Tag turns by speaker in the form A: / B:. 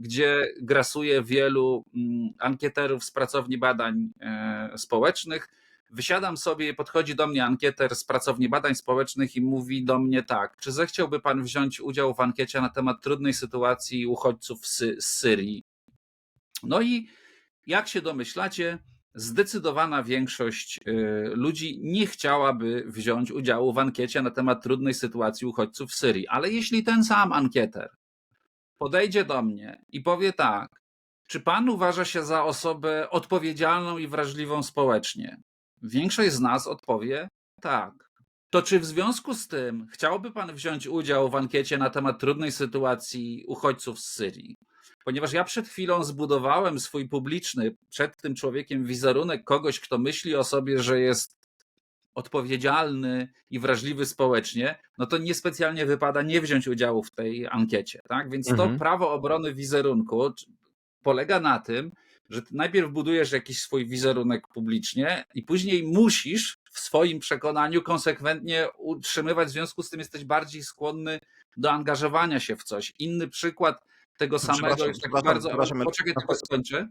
A: gdzie grasuje wielu mm, ankieterów z pracowni badań e, społecznych. Wysiadam sobie, podchodzi do mnie ankieter z pracowni badań społecznych i mówi do mnie tak, czy zechciałby pan wziąć udział w ankiecie na temat trudnej sytuacji uchodźców z z Syrii? No i jak się domyślacie, zdecydowana większość y, ludzi nie chciałaby wziąć udziału w ankiecie na temat trudnej sytuacji uchodźców w Syrii. Ale jeśli ten sam ankieter podejdzie do mnie i powie tak, czy pan uważa się za osobę odpowiedzialną i wrażliwą społecznie? Większość z nas odpowie tak. To czy w związku z tym chciałby pan wziąć udział w ankiecie na temat trudnej sytuacji uchodźców z Syrii? Ponieważ ja przed chwilą zbudowałem swój publiczny, przed tym człowiekiem wizerunek kogoś, kto myśli o sobie, że jest odpowiedzialny i wrażliwy społecznie, no to niespecjalnie wypada nie wziąć udziału w tej ankiecie. Tak? Więc to
B: Mhm.
A: prawo obrony wizerunku polega na tym, że ty najpierw budujesz jakiś swój wizerunek publicznie i później musisz w swoim przekonaniu konsekwentnie utrzymywać, w związku z tym jesteś bardziej skłonny do angażowania się w coś. Inny przykład tego samego,
B: Przepraszam,
A: już tak bardzo, poczekaj, tylko skończę.